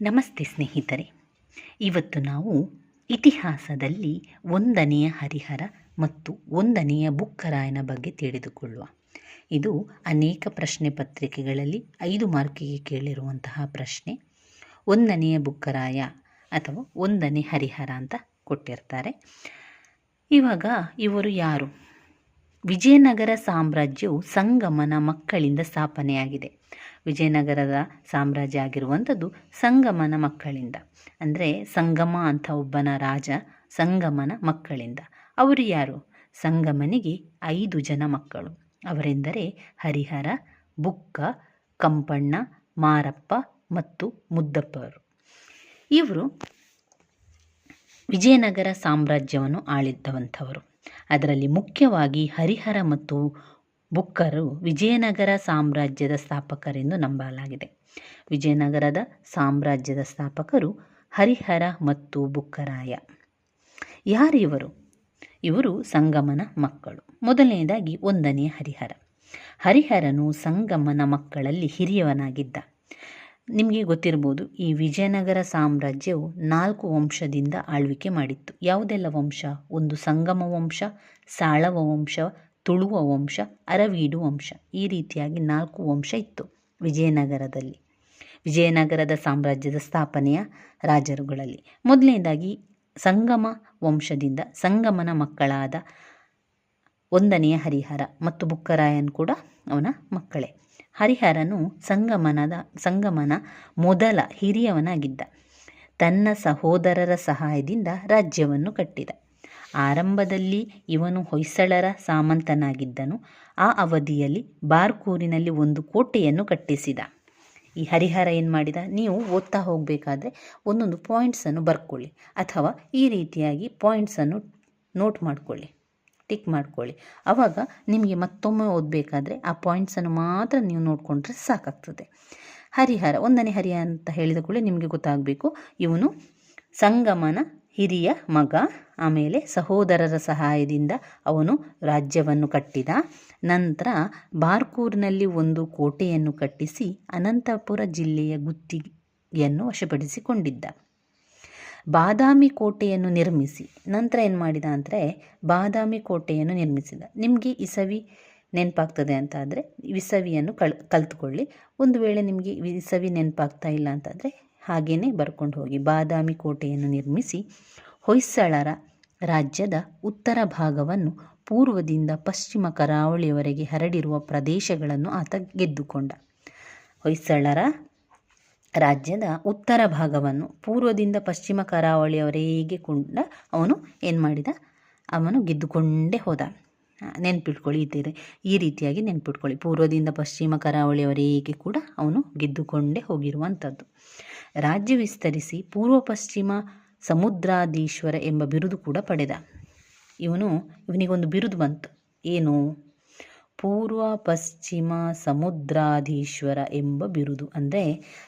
ನಮಸ್ತೆ ಸ್ನೇಹಿತರೆ. ಇವತ್ತು ನಾವು ಇತಿಹಾಸದಲ್ಲಿ ಒಂದನೆಯ ಹರಿಹರ ಮತ್ತು ಒಂದನೆಯ ಬುಕ್ಕರಾಯನ ಬಗ್ಗೆ ತಿಳಿದುಕೊಳ್ಳುವ. ಇದು ಅನೇಕ ಪ್ರಶ್ನೆ ಪತ್ರಿಕೆಗಳಲ್ಲಿ ಐದು ಮಾರ್ಕಿಗೆ ಕೇಳಿರುವಂತಹ ಪ್ರಶ್ನೆ. ಒಂದನೆಯ ಬುಕ್ಕರಾಯ ಅಥವಾ ಒಂದನೇ ಹರಿಹರ ಅಂತ ಕೊಟ್ಟಿರ್ತಾರೆ. ಇವಾಗ ಇವರು ಯಾರು? ವಿಜಯನಗರ ಸಾಮ್ರಾಜ್ಯವು ಸಂಗಮನ ಮಕ್ಕಳಿಂದ ಸ್ಥಾಪನೆಯಾಗಿದೆ. ವಿಜಯನಗರದ ಸಾಮ್ರಾಜ್ಯ ಆಗಿರುವಂಥದ್ದು ಸಂಗಮನ ಮಕ್ಕಳಿಂದ. ಅಂದರೆ ಸಂಗಮ ಅಂತ ಒಬ್ಬನ ರಾಜ ಸಂಗಮನ ಮಕ್ಕಳಿಂದ. ಅವರು ಯಾರು? ಸಂಗಮನಿಗೆ ಐದು ಜನ ಮಕ್ಕಳು. ಅವರೆಂದರೆ ಹರಿಹರ, ಬುಕ್ಕ, ಕಂಪಣ್ಣ, ಮಾರಪ್ಪ ಮತ್ತು ಮುದ್ದಪ್ಪರು. ಇವರು ವಿಜಯನಗರ ಸಾಮ್ರಾಜ್ಯವನ್ನು ಆಳಿದ್ದವಂಥವರು. ಅದರಲ್ಲಿ ಮುಖ್ಯವಾಗಿ ಹರಿಹರ ಮತ್ತು ಬುಕ್ಕರು ವಿಜಯನಗರ ಸಾಮ್ರಾಜ್ಯದ ಸ್ಥಾಪಕರೆಂದು ನಂಬಲಾಗಿದೆ. ವಿಜಯನಗರದ ಸಾಮ್ರಾಜ್ಯದ ಸ್ಥಾಪಕರು ಹರಿಹರ ಮತ್ತು ಬುಕ್ಕರಾಯ. ಯಾರಿವರು ಇವರು ಸಂಗಮನ ಮಕ್ಕಳು. ಮೊದಲನೆಯದಾಗಿ ಒಂದನೇ ಹರಿಹರ. ಹರಿಹರನು ಸಂಗಮನ ಮಕ್ಕಳಲ್ಲಿ ಹಿರಿಯವನಾಗಿದ್ದ. ನಿಮಗೆ ಗೊತ್ತಿರ್ಬೋದು, ಈ ವಿಜಯನಗರ ಸಾಮ್ರಾಜ್ಯವು ನಾಲ್ಕು ವಂಶದಿಂದ ಆಳ್ವಿಕೆ ಮಾಡಿತ್ತು. ಯಾವುದೆಲ್ಲ ವಂಶ? ಒಂದು ಸಂಗಮ ವಂಶ, ಸಾಳವ ವಂಶ ತುಳುವ ವಂಶ, ಅರವೀಡು ವಂಶ ಈ ರೀತಿಯಾಗಿ ನಾಲ್ಕು ವಂಶ ಇತ್ತು ವಿಜಯನಗರದಲ್ಲಿ. ವಿಜಯನಗರದ ಸಾಮ್ರಾಜ್ಯದ ಸ್ಥಾಪನೆಯ ರಾಜರುಗಳಲ್ಲಿ ಮೊದಲನೇದಾಗಿ ಸಂಗಮ ವಂಶದಿಂದ ಸಂಗಮನ ಮಕ್ಕಳಾದ ಒಂದನೆಯ ಹರಿಹರ ಮತ್ತು ಬುಕ್ಕರಾಯನ್ ಕೂಡ ಅವನ ಮಕ್ಕಳೇ. ಹರಿಹರನು ಸಂಗಮನದ, ಸಂಗಮನ ಮೊದಲ ಹಿರಿಯವನಾಗಿದ್ದ. ತನ್ನ ಸಹೋದರರ ಸಹಾಯದಿಂದ ರಾಜ್ಯವನ್ನು ಕಟ್ಟಿದ. ಆರಂಭದಲ್ಲಿ ಇವನು ಹೊಯ್ಸಳರ ಸಾಮಂತನಾಗಿದ್ದನು. ಆ ಅವಧಿಯಲ್ಲಿ ಬಾರ್ಕೂರಿನಲ್ಲಿ ಒಂದು ಕೋಟೆಯನ್ನು ಕಟ್ಟಿಸಿದ. ಈ ಹರಿಹರ ಏನು ಮಾಡಿದ? ನೀವು ಓದ್ತಾ ಹೋಗಬೇಕಾದ್ರೆ ಒಂದೊಂದು ಪಾಯಿಂಟ್ಸನ್ನು ಬರ್ಕೊಳ್ಳಿ. ಅಥವಾ ಈ ರೀತಿಯಾಗಿ ಪಾಯಿಂಟ್ಸನ್ನು ನೋಟ್ ಮಾಡಿಕೊಳ್ಳಿ. ಟಿಕ್ ಮಾಡ್ಕೊಳ್ಳಿ. ಆವಾಗ ನಿಮಗೆ ಮತ್ತೊಮ್ಮೆ ಓದಬೇಕಾದ್ರೆ ಆ ಪಾಯಿಂಟ್ಸನ್ನು ಮಾತ್ರ ನೀವು ನೋಡಿಕೊಂಡ್ರೆ ಸಾಕಾಗ್ತದೆ. ಹರಿಹರ, ಒಂದನೇ ಹರಿಹರ ಅಂತ ಹೇಳಿದ ಕೂಡಲೇ ನಿಮಗೆ ಗೊತ್ತಾಗಬೇಕು. ಇವನು ಸಂಗಮನ ಹಿರಿಯ ಮಗ, ಆಮೇಲೆ ಸಹೋದರರ ಸಹಾಯದಿಂದ ಅವನು ರಾಜ್ಯವನ್ನು ಕಟ್ಟಿದ. ನಂತರ ಬಾರ್ಕೂರಿನಲ್ಲಿ ಒಂದು ಕೋಟೆಯನ್ನು ಕಟ್ಟಿಸಿ ಅನಂತಪುರ ಜಿಲ್ಲೆಯ ಗುತ್ತಿಗೆಯನ್ನು ವಶಪಡಿಸಿಕೊಂಡಿದ್ದ. ಬಾದಾಮಿ ಕೋಟೆಯನ್ನು ನಿರ್ಮಿಸಿ, ನಂತರ ಏನು ಮಾಡಿದ ಅಂದರೆ ಬಾದಾಮಿ ಕೋಟೆಯನ್ನು ನಿರ್ಮಿಸಿದ. ನಿಮಗೆ ಇಸವಿ ನೆನಪಾಗ್ತದೆ ಅಂತ ಆದರೆ ಇಸವಿಯನ್ನು ಕಳ್, ಕಲ್ತ್ಕೊಳ್ಳಿ. ಒಂದು ವೇಳೆ ನಿಮಗೆ ಇಸವಿ ನೆನಪಾಗ್ತಾ ಇಲ್ಲ ಅಂತಂದರೆ ಹಾಗೆಯೇ ಬರ್ಕೊಂಡು ಹೋಗಿ ಬಾದಾಮಿ ಕೋಟೆಯನ್ನು ನಿರ್ಮಿಸಿ ಹೊಯ್ಸಳರ ರಾಜ್ಯದ ಉತ್ತರ ಭಾಗವನ್ನು ಪೂರ್ವದಿಂದ ಪಶ್ಚಿಮ ಕರಾವಳಿಯವರೆಗೆ ಹರಡಿರುವ ಪ್ರದೇಶಗಳನ್ನು ಆತ ಗೆದ್ದುಕೊಂಡ. ಹೊಯ್ಸಳರ ರಾಜ್ಯದ ಉತ್ತರ ಭಾಗವನ್ನು ಪೂರ್ವದಿಂದ ಪಶ್ಚಿಮ ಕರಾವಳಿಯವರೆಗೆ ಕೊಂಡ ಅವನು ಏನು ಮಾಡಿದ ಅವನು ಗೆದ್ದುಕೊಂಡೇ ಹೋದ. ನೆನ್ಪಿಟ್ಕೊಳ್ಳಿ ಇದ್ದೀರಿ ಈ ರೀತಿಯಾಗಿ ನೆನ್ಪಿಟ್ಕೊಳ್ಳಿ. ಪೂರ್ವದಿಂದ ಪಶ್ಚಿಮ ಕರಾವಳಿಯವರೆಗೆ ಕೂಡ ಅವನು ಗೆದ್ದುಕೊಂಡೇ ಹೋಗಿರುವಂಥದ್ದು. ರಾಜ್ಯ ವಿಸ್ತರಿಸಿ ಪೂರ್ವ ಪಶ್ಚಿಮ ಸಮುದ್ರಾಧೀಶ್ವರ ಎಂಬ ಬಿರುದು ಕೂಡ ಪಡೆದ. ಇವನು, ಇವನಿಗೊಂದು ಬಿರುದು ಬಂತು. ಏನು? ಪೂರ್ವ ಪಶ್ಚಿಮ ಸಮುದ್ರಾಧೀಶ್ವರ ಎಂಬ ಬಿರುದು. ಅಂದರೆ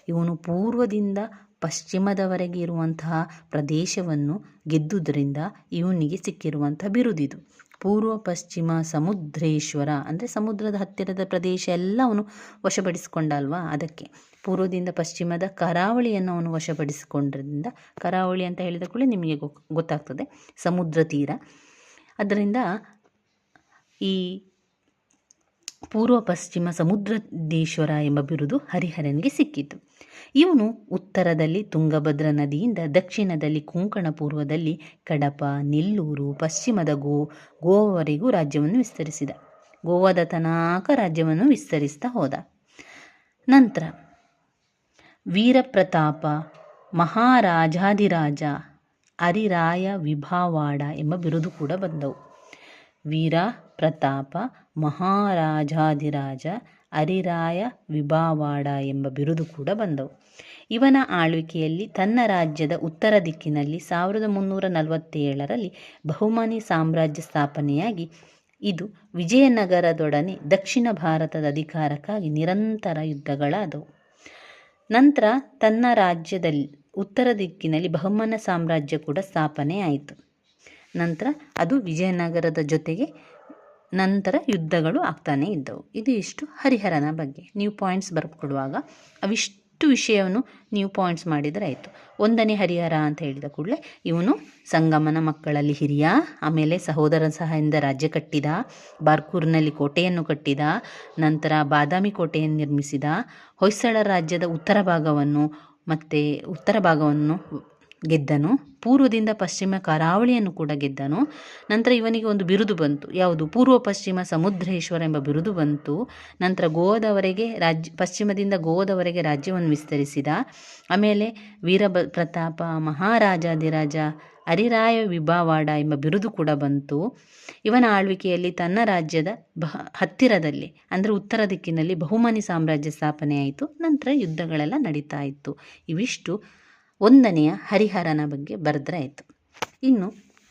ಇವನು ಪೂರ್ವದಿಂದ ಪಶ್ಚಿಮದವರೆಗೆ ಇರುವಂತಹ ಪ್ರದೇಶವನ್ನು ಗೆದ್ದುದರಿಂದ ಇವನಿಗೆ ಸಿಕ್ಕಿರುವಂಥ ಬಿರುದಿದು. ಪೂರ್ವ ಪಶ್ಚಿಮ ಸಮುದ್ರೇಶ್ವರ, ಅಂದರೆ ಸಮುದ್ರದ ಹತ್ತಿರದ ಪ್ರದೇಶ ಎಲ್ಲ ಅವನು ವಶಪಡಿಸಿಕೊಂಡಲ್ವಾ? ಅದಕ್ಕೆ ಪೂರ್ವದಿಂದ ಪಶ್ಚಿಮದ ಕರಾವಳಿಯನ್ನು ಅವನು ವಶಪಡಿಸಿಕೊಂಡ್ರಿಂದ ಕರಾವಳಿ ಅಂತ ಹೇಳಿದ ಕೂಡಲೇ ನಿಮಗೆ ಗೊತ್ತಾಗ್ತದೆ ಸಮುದ್ರ ತೀರ. ಅದರಿಂದ ಈ ಪೂರ್ವ ಪಶ್ಚಿಮ ಸಮುದ್ರದೇಶ್ವರ ಎಂಬ ಬಿರುದು ಹರಿಹರನಿಗೆ ಸಿಕ್ಕಿತು. ಇವನು ಉತ್ತರದಲ್ಲಿ ತುಂಗಭದ್ರ ನದಿಯಿಂದ ದಕ್ಷಿಣದಲ್ಲಿ ಕೊಂಕಣ ಪೂರ್ವದಲ್ಲಿ ಕಡಪ, ನೆಲ್ಲೂರು, ಪಶ್ಚಿಮದ ಗೋ ಗೋವಾವರೆಗೂ ರಾಜ್ಯವನ್ನು ವಿಸ್ತರಿಸಿದ. ಗೋವಾದ ತನಾಕ ರಾಜ್ಯವನ್ನು ವಿಸ್ತರಿಸ್ತಾ ಹೋದ. ನಂತರ ವೀರಪ್ರತಾಪ, ಮಹಾರಾಜಾಧಿರಾಜ, ಅರಿರಾಯ, ವಿಭಾವಾಡ ಎಂಬ ಬಿರುದು ಕೂಡ ಬಂದವು. ವೀರ, ಪ್ರತಾಪ, ಮಹಾರಾಜಾಧಿರಾಜ ಅರಿರಾಯ ವಿಭಾವಾಡ ಎಂಬ ಬಿರುದು ಕೂಡ ಬಂದವು. ಇವನ ಆಳ್ವಿಕೆಯಲ್ಲಿ ತನ್ನ ರಾಜ್ಯದ ಉತ್ತರ ದಿಕ್ಕಿನಲ್ಲಿ ಸಾವಿರದ ಮುನ್ನೂರ ನಲವತ್ತೇಳರಲ್ಲಿ ಬಹುಮನಿ ಸಾಮ್ರಾಜ್ಯ ಸ್ಥಾಪನೆಯಾಗಿ ಇದು ವಿಜಯನಗರದೊಡನೆ ದಕ್ಷಿಣ ಭಾರತದ ಅಧಿಕಾರಕ್ಕಾಗಿ ನಿರಂತರ ಯುದ್ಧಗಳಾದವು. ನಂತರ ತನ್ನ ರಾಜ್ಯದಲ್ಲಿ ಉತ್ತರ ದಿಕ್ಕಿನಲ್ಲಿ ಬಹುಮನ ಸಾಮ್ರಾಜ್ಯ ಕೂಡ ಸ್ಥಾಪನೆಯಾಯಿತು. ನಂತರ ಅದು ವಿಜಯನಗರದ ಜೊತೆಗೆ ನಂತರ ಯುದ್ಧಗಳು ಆಗ್ತಾನೇ ಇದ್ದವು. ಇದು ಇಷ್ಟು ಹರಿಹರನ ಬಗ್ಗೆ. ನೀವು ಪಾಯಿಂಟ್ಸ್ ಬರ್ಕೊಡುವಾಗ ಅವಿಷ್ಟು ವಿಷಯವನ್ನು ನೀವು ಪಾಯಿಂಟ್ಸ್ ಮಾಡಿದರೆ ಆಯಿತು. ಒಂದನೇ ಹರಿಹರ ಅಂತ ಹೇಳಿದ ಕೂಡಲೇ ಇವನು ಸಂಗಮನ ಮಕ್ಕಳಲ್ಲಿ ಹಿರಿಯ, ಆಮೇಲೆ ಸಹೋದರ ಸಹಾಯದಿಂದ ರಾಜ್ಯ ಕಟ್ಟಿದ, ಬಾರ್ಕೂರ್ನಲ್ಲಿ ಕೋಟೆಯನ್ನು ಕಟ್ಟಿದ, ನಂತರ ಬಾದಾಮಿ ಕೋಟೆಯನ್ನು ನಿರ್ಮಿಸಿದ, ಹೊಯ್ಸಳ ರಾಜ್ಯದ ಉತ್ತರ ಭಾಗವನ್ನು ಮತ್ತು ಉತ್ತರ ಭಾಗವನ್ನು ಗೆದ್ದನು, ಪೂರ್ವದಿಂದ ಪಶ್ಚಿಮ ಕರಾವಳಿಯನ್ನು ಕೂಡ ಗೆದ್ದನು. ನಂತರ ಇವನಿಗೆ ಒಂದು ಬಿರುದು ಬಂತು. ಯಾವುದು? ಪೂರ್ವ ಪಶ್ಚಿಮ ಸಮುದ್ರೇಶ್ವರ ಎಂಬ ಬಿರುದು ಬಂತು. ನಂತರ ಗೋವಾದವರೆಗೆ ರಾಜ್ಯ, ಪಶ್ಚಿಮದಿಂದ ಗೋವಾದವರೆಗೆ ರಾಜ್ಯವನ್ನು ವಿಸ್ತರಿಸಿದ. ಆಮೇಲೆ ವೀರ ಪ್ರತಾಪ ಮಹಾರಾಜಾದಿರಾಜ ಹರಿರಾಯ ವಿಭಾವಾಡ ಎಂಬ ಬಿರುದು ಕೂಡ ಬಂತು. ಇವನ ಆಳ್ವಿಕೆಯಲ್ಲಿ ತನ್ನ ರಾಜ್ಯದ ಬಹ ಹತ್ತಿರದಲ್ಲಿ, ಅಂದರೆ ಉತ್ತರ ದಿಕ್ಕಿನಲ್ಲಿ ಬಹುಮನಿ ಸಾಮ್ರಾಜ್ಯ ಸ್ಥಾಪನೆಯಾಯಿತು. ನಂತರ ಯುದ್ಧಗಳೆಲ್ಲ ನಡೀತಾ ಇತ್ತು. ಇವಿಷ್ಟು ಒಂದನೆಯ ಹರಿಹರನ ಬಗ್ಗೆ ಬರೆದ್ರೆ ಆಯಿತು. ಇನ್ನು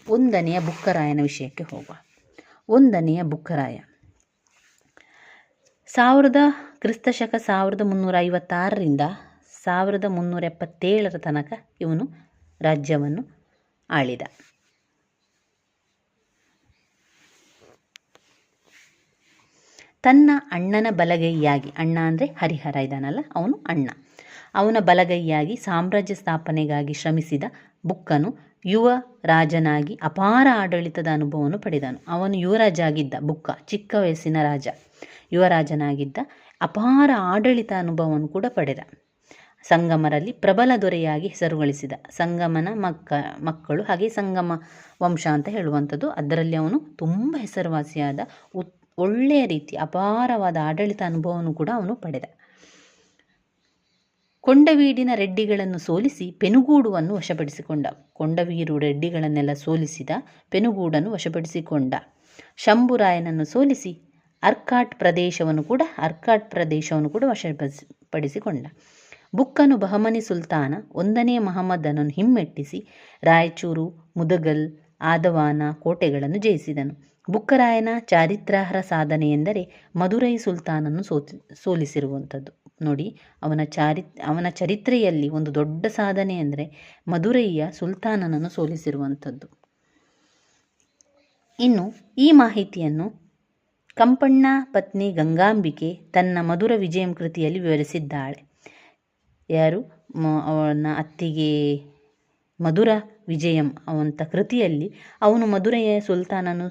ಒಂದನೆಯ ಬುಕ್ಕರಾಯನ ವಿಷಯಕ್ಕೆ ಹೋಗುವ. ಒಂದನೆಯ ಬುಕ್ಕರಾಯ. ಸಾವಿರದ ಕ್ರಿಸ್ತಶಕ ಸಾವಿರದ ಮುನ್ನೂರ ಐವತ್ತಾರರಿಂದ ಸಾವಿರದ ಮುನ್ನೂರ ಎಪ್ಪತ್ತೇಳರ ತನಕ ಇವನು ರಾಜ್ಯವನ್ನು ಆಳಿದ. ತನ್ನ ಅಣ್ಣನ ಬಲಗೈಯಾಗಿ, ಅಣ್ಣ ಅಂದರೆ ಹರಿಹರ ಇದ್ದಾನಲ್ಲ ಅವನು ಅಣ್ಣ. ಅವನ ಬಲಗೈಯಾಗಿ ಸಾಮ್ರಾಜ್ಯ ಸ್ಥಾಪನೆಗಾಗಿ ಶ್ರಮಿಸಿದ ಬುಕ್ಕನು ಯುವ ರಾಜನಾಗಿ ಅಪಾರ ಆಡಳಿತದ ಅನುಭವವನ್ನು ಪಡೆದನು. ಅವನು ಯುವರಾಜ ಆಗಿದ್ದ ಬುಕ್ಕ, ಚಿಕ್ಕ ವಯಸ್ಸಿನ ರಾಜ. ಯುವರಾಜನಾಗಿದ್ದ ಅಪಾರ ಆಡಳಿತ ಅನುಭವವನ್ನು ಕೂಡ ಪಡೆದ. ಸಂಗಮರಲ್ಲಿ ಪ್ರಬಲ ದೊರೆಯಾಗಿ ಹೆಸರು ಗಳಿಸಿದ ಸಂಗಮನ ಮಕ್ಕ, ಮಕ್ಕಳು ಹಾಗೆ ಸಂಗಮ ವಂಶ ಅಂತ ಹೇಳುವಂಥದ್ದು. ಅದರಲ್ಲಿ ಅವನು ತುಂಬ ಹೆಸರುವಾಸಿಯಾದ ಉತ್, ಒಳ್ಳೆಯ ರೀತಿ ಅಪಾರವಾದ ಆಡಳಿತ ಅನುಭವವನ್ನು ಕೂಡ ಅವನು ಪಡೆದ. ಕೊಂಡವೀಡಿನ ರೆಡ್ಡಿಗಳನ್ನು ಸೋಲಿಸಿ ಪೆನುಗೂಡುವನ್ನು ವಶಪಡಿಸಿಕೊಂಡ. ಕೊಂಡವೀರು ರೆಡ್ಡಿಗಳನ್ನೆಲ್ಲ ಸೋಲಿಸಿದ ಪೆನುಗೂಡನ್ನು ವಶಪಡಿಸಿಕೊಂಡ. ಶಂಭುರಾಯನನ್ನು ಸೋಲಿಸಿ ಅರ್ಕಾಟ್ ಪ್ರದೇಶವನ್ನು ಕೂಡ, ಅರ್ಕಾಟ್ ಪ್ರದೇಶವನ್ನು ಕೂಡ ವಶಪಡಿಸಿಕೊಂಡ. ಬುಕ್ಕನು ಬಹಮನಿ ಸುಲ್ತಾನ, ಒಂದನೇ ಮಹಮ್ಮದನನ್ನು ಹಿಮ್ಮೆಟ್ಟಿಸಿ ರಾಯಚೂರು, ಮುದಗಲ್ ಆದವಾನ ಕೋಟೆಗಳನ್ನು ಜಯಿಸಿದನು. ಬುಕ್ಕರಾಯನ ಚಾರಿತ್ರಾರ್ಹ ಸಾಧನೆ ಎಂದರೆ ಮಧುರೈ ಸುಲ್ತಾನನ್ನು ಸೋತಿ ಸೋಲಿಸಿರುವಂಥದ್ದು. ನೋಡಿ, ಅವನ ಚಾರಿ, ಅವನ ಚರಿತ್ರೆಯಲ್ಲಿ ಒಂದು ದೊಡ್ಡ ಸಾಧನೆ ಅಂದರೆ ಮಧುರೈಯ ಸುಲ್ತಾನನನ್ನು ಸೋಲಿಸಿರುವಂಥದ್ದು. ಇನ್ನು ಈ ಮಾಹಿತಿಯನ್ನು ಕಂಪಣ್ಣ ಪತ್ನಿ ಗಂಗಾಂಬಿಕೆ ತನ್ನ ಮಧುರ ವಿಜಯಂ ಕೃತಿಯಲ್ಲಿ ವಿವರಿಸಿದ್ದಾಳೆ. ಯಾರು? ಅವನ ಅತ್ತಿಗೆ ಮಧುರ ವಿಜಯಂ ಅವಂಥ ಕೃತಿಯಲ್ಲಿ ಅವನು ಮಧುರೆಯ ಸುಲ್ತಾನನು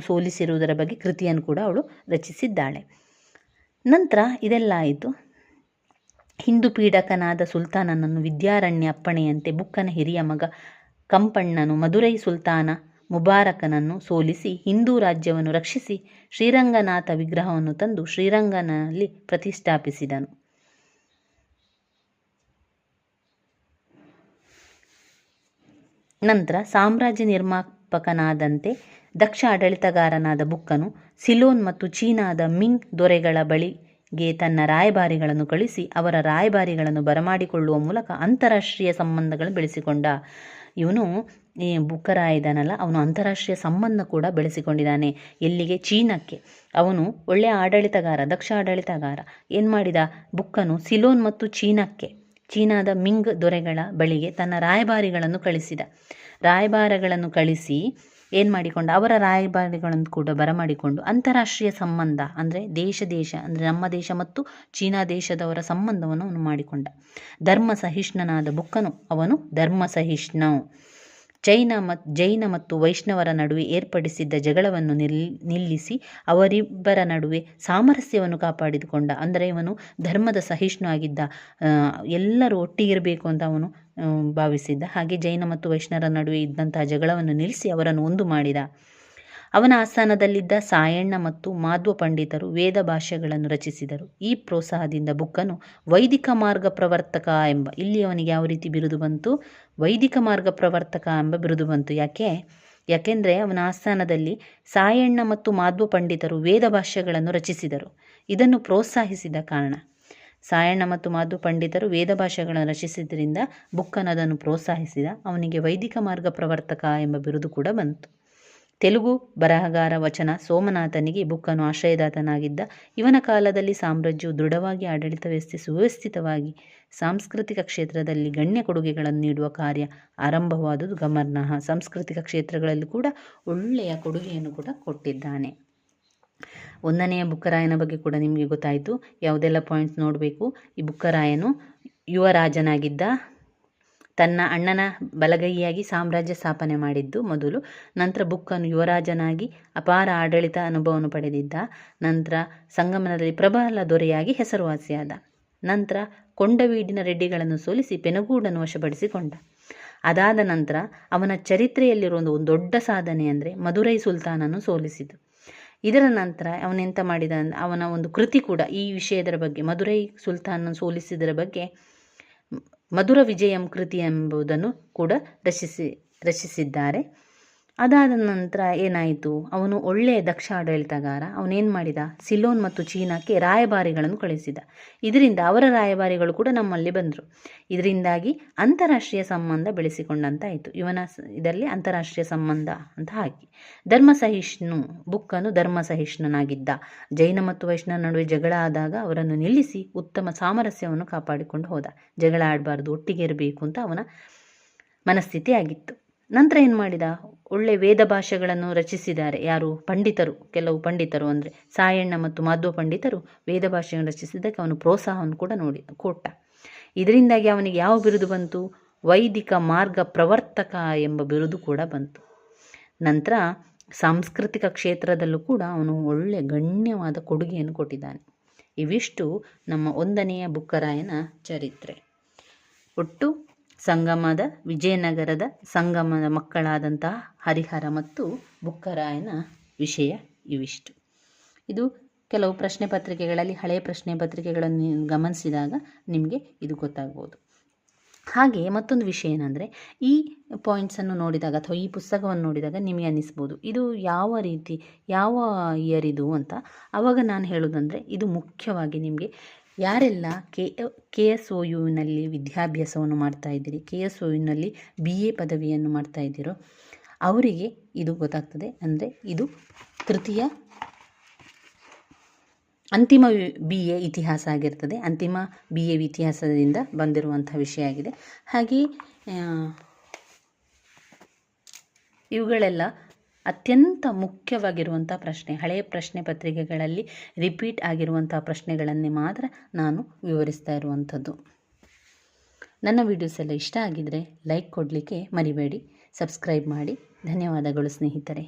ಸೋಲಿಸಿರುವುದರ ಬಗ್ಗೆ ಕೃತಿಯನ್ನು ಕೂಡ ಅವಳು ರಚಿಸಿದ್ದಾಳೆ. ನಂತರ ಇದೆಲ್ಲ ಆಯಿತು. ಹಿಂದೂ ಪೀಡಕನಾದ ಸುಲ್ತಾನನನ್ನು ವಿದ್ಯಾರಣ್ಯ ಅಪ್ಪಣೆಯಂತೆ ಬುಕ್ಕನ ಹಿರಿಯ ಮಗ ಕಂಪಣ್ಣನು, ಮಧುರೈ ಸುಲ್ತಾನ ಮುಬಾರಕನನ್ನು ಸೋಲಿಸಿ ಹಿಂದೂ ರಾಜ್ಯವನ್ನು ರಕ್ಷಿಸಿ ಶ್ರೀರಂಗನಾಥ ವಿಗ್ರಹವನ್ನು ತಂದು ಶ್ರೀರಂಗನಲ್ಲಿ ಪ್ರತಿಷ್ಠಾಪಿಸಿದನು. ನಂತರ ಸಾಮ್ರಾಜ್ಯ ನಿರ್ಮಾಪಕನಾದಂತೆ ದಕ್ಷ ಆಡಳಿತಗಾರನಾದ ಬುಕ್ಕನು ಸಿಲೋನ್ ಮತ್ತು ಚೀನಾದ ಮಿಂಗ್ ದೊರೆಗಳ ಬಳಿಗೆ ತನ್ನ ರಾಯಭಾರಿಗಳನ್ನು ಕಳಿಸಿ ಅವರ ರಾಯಭಾರಿಗಳನ್ನು ಬರಮಾಡಿಕೊಳ್ಳುವ ಮೂಲಕ ಅಂತಾರಾಷ್ಟ್ರೀಯ ಸಂಬಂಧಗಳನ್ನು ಬೆಳೆಸಿಕೊಂಡ. ಇವನು ಈ ಬುಕ್ಕರಾಯ ಇದ್ದಾನಲ್ಲ ಅವನು ಅಂತಾರಾಷ್ಟ್ರೀಯ ಸಂಬಂಧ ಕೂಡ ಬೆಳೆಸಿಕೊಂಡಿದ್ದಾನೆ. ಎಲ್ಲಿಗೆ? ಚೀನಕ್ಕೆ. ಅವನು ಒಳ್ಳೆಯ ಆಡಳಿತಗಾರ ದಕ್ಷ ಆಡಳಿತಗಾರ ಏನು ಮಾಡಿದ? ಬುಕ್ಕನು ಸಿಲೋನ್ ಮತ್ತು ಚೀನಕ್ಕೆ. ಚೀನಾದ ಮಿಂಗ್ ದೊರೆಗಳ ಬಳಿಗೆ ತನ್ನ ರಾಯಭಾರಿಗಳನ್ನು ಕಳಿಸಿದ. ರಾಯಭಾರಗಳನ್ನು ಕಳಿಸಿ ಏನು ಮಾಡಿಕೊಂಡು? ಅವರ ರಾಯಭಾರಿಗಳನ್ನು ಕೂಡ ಬರಮಾಡಿಕೊಂಡು ಅಂತಾರಾಷ್ಟ್ರೀಯ ಸಂಬಂಧ, ಅಂದರೆ ದೇಶ ದೇಶ, ಅಂದರೆ ನಮ್ಮ ದೇಶ ಮತ್ತು ಚೀನಾ ದೇಶದವರ ಸಂಬಂಧವನ್ನು ಅವನು ಮಾಡಿಕೊಂಡ. ಧರ್ಮ ಸಹಿಷ್ಣನಾದ ಬುಕ್ಕನು ಅವನು ಧರ್ಮ ಸಹಿಷ್ಣ ಜೈನ ಮತ್, ಜೈನ ಮತ್ತು ವೈಷ್ಣವರ ನಡುವೆ ಏರ್ಪಡಿಸಿದ್ದ ಜಗಳವನ್ನು ನಿಲ್, ನಿಲ್ಲಿಸಿ ಅವರಿಬ್ಬರ ನಡುವೆ ಸಾಮರಸ್ಯವನ್ನು ಕಾಪಾಡಿಕೊಂಡ ಅಂದರೆ ಇವನು ಧರ್ಮದ ಸಹಿಷ್ಣು ಆಗಿದ್ದ ಎಲ್ಲರೂ ಒಟ್ಟಿಗಿರಬೇಕು ಅಂತ ಅವನು ಭಾವಿಸಿದ್ದ. ಹಾಗೆ ಜೈನ ಮತ್ತು ವೈಷ್ಣವರ ನಡುವೆ ಇದ್ದಂತಹ ಜಗಳವನ್ನು ನಿಲ್ಲಿಸಿ ಅವರನ್ನು ಒಂದು ಮಾಡಿದ. ಅವನ ಆಸ್ಥಾನದಲ್ಲಿದ್ದ ಸಾಯಣ್ಣ ಮತ್ತು ಮಾಧ್ವ ಪಂಡಿತರು ವೇದ ಭಾಷೆಗಳನ್ನು ರಚಿಸಿದರು. ಈ ಪ್ರೋತ್ಸಾಹದಿಂದ ಬುಕ್ಕನು ವೈದಿಕ ಮಾರ್ಗ ಪ್ರವರ್ತಕ ಎಂಬ, ಇಲ್ಲಿ ಅವನಿಗೆ ಯಾವ ರೀತಿ ಬಿರುದು ಬಂತು? ವೈದಿಕ ಮಾರ್ಗ ಪ್ರವರ್ತಕ ಎಂಬ ಬಿರುದು ಬಂತು. ಯಾಕೆ? ಯಾಕೆಂದರೆ ಅವನ ಆಸ್ಥಾನದಲ್ಲಿ ಸಾಯಣ್ಣ ಮತ್ತು ಮಾಧ್ವ ಪಂಡಿತರು ವೇದ ಭಾಷೆಗಳನ್ನು ರಚಿಸಿದರು. ಇದನ್ನು ಪ್ರೋತ್ಸಾಹಿಸಿದ ಕಾರಣ. ಸಾಯಣ್ಣ ಮತ್ತು ಮಾಧು ಪಂಡಿತರು ವೇದ ಭಾಷೆಗಳನ್ನು ರಚಿಸಿದ್ದರಿಂದ ಬುಕ್ಕನ ಅದನ್ನು ಪ್ರೋತ್ಸಾಹಿಸಿದ ಅವನಿಗೆ ವೈದಿಕ ಮಾರ್ಗ ಪ್ರವರ್ತಕ ಎಂಬ ಬಿರುದು ಕೂಡ ಬಂತು. ತೆಲುಗು ಬರಹಗಾರ ವಚನ ಸೋಮನಾಥನಿಗೆ ಬುಕ್ಕನು ಆಶ್ರಯದಾತನಾಗಿದ್ದ. ಇವನ ಕಾಲದಲ್ಲಿ ಸಾಮ್ರಾಜ್ಯವು ದೃಢವಾಗಿ ಆಡಳಿತ ವ್ಯವಸ್ಥೆ ಸುವ್ಯವಸ್ಥಿತವಾಗಿ ಸಾಂಸ್ಕೃತಿಕ ಕ್ಷೇತ್ರದಲ್ಲಿ ಗಣ್ಯ ಕೊಡುಗೆಗಳನ್ನು ನೀಡುವ ಕಾರ್ಯ ಆರಂಭವಾದುದು ಗಮನಾರ್ಹ ಸಾಂಸ್ಕೃತಿಕ ಕ್ಷೇತ್ರಗಳಲ್ಲಿ ಕೂಡ ಒಳ್ಳೆಯ ಕೊಡುಗೆಯನ್ನು ಕೂಡ ಕೊಟ್ಟಿದ್ದಾನೆ. ಒಂದನೆಯ ಬುಕ್ಕರಾಯನ ಬಗ್ಗೆ ಕೂಡ ನಿಮಗೆ ಗೊತ್ತಾಯಿತು. ಯಾವುದೆಲ್ಲ ಪಾಯಿಂಟ್ಸ್ ನೋಡಬೇಕು? ಈ ಬುಕ್ಕರಾಯನು ಯುವರಾಜನಾಗಿದ್ದ ತನ್ನ ಅಣ್ಣನ ಬಲಗೈಯಾಗಿ ಸಾಮ್ರಾಜ್ಯ ಸ್ಥಾಪನೆ ಮಾಡಿದ್ದು ಮೊದಲು. ನಂತರ ಬುಕ್ಕನ್ನು ಯುವರಾಜನಾಗಿ ಅಪಾರ ಆಡಳಿತ ಅನುಭವವನ್ನು ಪಡೆದಿದ್ದ. ನಂತರ ಸಂಗಮನದಲ್ಲಿ ಪ್ರಬಲ ದೊರೆಯಾಗಿ ಹೆಸರುವಾಸಿಯಾದ. ನಂತರ ಕೊಂಡವೀಡಿನ ರೆಡ್ಡಿಗಳನ್ನು ಸೋಲಿಸಿ ಪೆನಗೂಡನ್ನು ವಶಪಡಿಸಿಕೊಂಡ. ಅದಾದ ನಂತರ ಅವನ ಚರಿತ್ರೆಯಲ್ಲಿರುವ ಒಂದು ದೊಡ್ಡ ಸಾಧನೆ ಅಂದರೆ ಮಧುರೈ ಸುಲ್ತಾನನ್ನು ಸೋಲಿಸಿದ್ದು. ಇದರ ನಂತರ ಅವನೆಂತ ಮಾಡಿದ ಅವನ ಒಂದು ಕೃತಿ ಕೂಡ ಈ ವಿಷಯದರ ಬಗ್ಗೆ ಮಧುರೈ ಸುಲ್ತಾನನ್ನು ಸೋಲಿಸಿದರ ಬಗ್ಗೆ ಮಧುರ ವಿಜಯಂ ಕೃತಿ ಎಂಬುದನ್ನು ಕೂಡ ರಚಿಸಿ ರಚಿಸಿದ್ದಾರೆ. ಅದಾದ ನಂತರ ಏನಾಯಿತು? ಅವನು ಒಳ್ಳೆಯ ದಕ್ಷ ಆಡಳಿತಗಾರ ಅವನೇನು ಮಾಡಿದ? ಸಿಲೋನ್ ಮತ್ತು ಚೀನಾಕ್ಕೆ ರಾಯಭಾರಿಗಳನ್ನು ಕಳಿಸಿದ. ಇದರಿಂದ ಅವರ ರಾಯಭಾರಿಗಳು ಕೂಡ ನಮ್ಮಲ್ಲಿ ಬಂದರು. ಇದರಿಂದಾಗಿ ಅಂತಾರಾಷ್ಟ್ರೀಯ ಸಂಬಂಧ ಬೆಳೆಸಿಕೊಂಡಂತಾಯಿತು. ಇವನ ಇದರಲ್ಲಿ ಅಂತಾರಾಷ್ಟ್ರೀಯ ಸಂಬಂಧ ಅಂತ ಹಾಕಿ. ಧರ್ಮಸಹಿಷ್ಣು ಬುಕ್ಕನ್ನು ಬುಕ್ಕನು ಧರ್ಮ ಸಹಿಷ್ಣುನಾಗಿದ್ದ ಜೈನ ಮತ್ತು ವೈಷ್ಣವ ನಡುವೆ ಜಗಳ ಆದಾಗ ಅವರನ್ನು ನಿಲ್ಲಿಸಿ ಉತ್ತಮ ಸಾಮರಸ್ಯವನ್ನು ಕಾಪಾಡಿಕೊಂಡು ಹೋದ. ಜಗಳ ಆಡಬಾರ್ದು ಒಟ್ಟಿಗೆ ಇರಬೇಕು ಅಂತ ಅವನ ಮನಸ್ಥಿತಿ ಆಗಿತ್ತು ನಂತರ ಏನು ಮಾಡಿದ? ಒಳ್ಳೆ ವೇದ ಭಾಷೆಗಳನ್ನು ರಚಿಸಿದ್ದಾರೆ. ಯಾರು? ಪಂಡಿತರು. ಕೆಲವು ಪಂಡಿತರು ಅಂದರೆ ಸಾಯಣ್ಣ ಮತ್ತು ಮಾಧ್ವ ಪಂಡಿತರು ವೇದ ಭಾಷೆಯನ್ನು ರಚಿಸಿದ್ದಕ್ಕೆ ಅವನು ಪ್ರೋತ್ಸಾಹವನ್ನು ಕೂಡ ನೋಡಿ, ಕೊಟ್ಟ. ಇದರಿಂದಾಗಿ ಅವನಿಗೆ ಯಾವ ಬಿರುದು ಬಂತು? ವೈದಿಕ ಮಾರ್ಗ ಪ್ರವರ್ತಕ ಎಂಬ ಬಿರುದು ಕೂಡ ಬಂತು. ನಂತರ ಸಾಂಸ್ಕೃತಿಕ ಕ್ಷೇತ್ರದಲ್ಲೂ ಕೂಡ ಅವನು ಒಳ್ಳೆ ಗಣ್ಯವಾದ ಕೊಡುಗೆಯನ್ನು ಕೊಟ್ಟಿದ್ದಾನೆ. ಇವಿಷ್ಟು ನಮ್ಮ ಒಂದನೆಯ ಬುಕ್ಕರಾಯನ ಚರಿತ್ರೆ. ಒಟ್ಟು ಸಂಗಮದ, ವಿಜಯನಗರದ ಸಂಗಮದ ಮಕ್ಕಳಾದಂತಹ ಹರಿಹರ ಮತ್ತು ಬುಕ್ಕರಾಯನ ವಿಷಯ ಇವಿಷ್ಟು. ಇದು ಕೆಲವು ಪ್ರಶ್ನೆ ಪತ್ರಿಕೆಗಳಲ್ಲಿ ಹಳೆಯ ಪ್ರಶ್ನೆ ಪತ್ರಿಕೆಗಳನ್ನು ಗಮನಿಸಿದಾಗ ನಿಮಗೆ ಇದು ಗೊತ್ತಾಗ್ಬೋದು. ಹಾಗೆ ಮತ್ತೊಂದು ವಿಷಯ ಏನಂದರೆ, ಈ ಪಾಯಿಂಟ್ಸನ್ನು ನೋಡಿದಾಗ ಅಥವಾ ಈ ಪುಸ್ತಕವನ್ನು ನೋಡಿದಾಗ ನಿಮಗೆ ಅನ್ನಿಸ್ಬೋದು, ಇದು ಯಾವ ರೀತಿ, ಯಾವ ಇಯರ್ ಇದು ಅಂತ. ಆವಾಗ ನಾನು ಹೇಳೋದಂದರೆ, ಇದು ಮುಖ್ಯವಾಗಿ ನಿಮಗೆ ಯಾರೆಲ್ಲ ಕೆ ಕೆ ಎಸ್ ಒ ಯುನಲ್ಲಿ ವಿದ್ಯಾಭ್ಯಾಸವನ್ನು ಮಾಡ್ತಾ ಇದ್ದೀರಿ, ಕೆ ಎಸ್ ಒ ಯುನಲ್ಲಿ ಬಿ ಎ ಪದವಿಯನ್ನು ಮಾಡ್ತಾ ಇದ್ದೀರೋ, ಅವರಿಗೆ ಇದು ಗೊತ್ತಾಗ್ತದೆ. ಅಂದರೆ ಇದು ತೃತೀಯ ಅಂತಿಮ ಬಿ ಎ ಇತಿಹಾಸ ಆಗಿರ್ತದೆ. ಅಂತಿಮ ಬಿ ಎ ಇತಿಹಾಸದಿಂದ ಬಂದಿರುವಂಥ ವಿಷಯ ಆಗಿದೆ. ಹಾಗೆ ಇವುಗಳೆಲ್ಲ ಅತ್ಯಂತ ಮುಖ್ಯವಾಗಿರುವಂಥ ಪ್ರಶ್ನೆ, ಹಳೆಯ ಪ್ರಶ್ನೆ ಪತ್ರಿಕೆಗಳಲ್ಲಿ ರಿಪೀಟ್ ಆಗಿರುವಂಥ ಪ್ರಶ್ನೆಗಳನ್ನೇ ಮಾತ್ರ ನಾನು ವಿವರಿಸ್ತಾ ಇರುವಂಥದ್ದು. ನನ್ನ ವಿಡಿಯೋಸ್ ಎಲ್ಲ ಇಷ್ಟ ಆಗಿದ್ದರೆ ಲೈಕ್ ಕೊಡಲಿಕ್ಕೆ ಮರಿಬೇಡಿ ಸಬ್ಸ್ಕ್ರೈಬ್ ಮಾಡಿ. ಧನ್ಯವಾದಗಳು ಸ್ನೇಹಿತರೆ.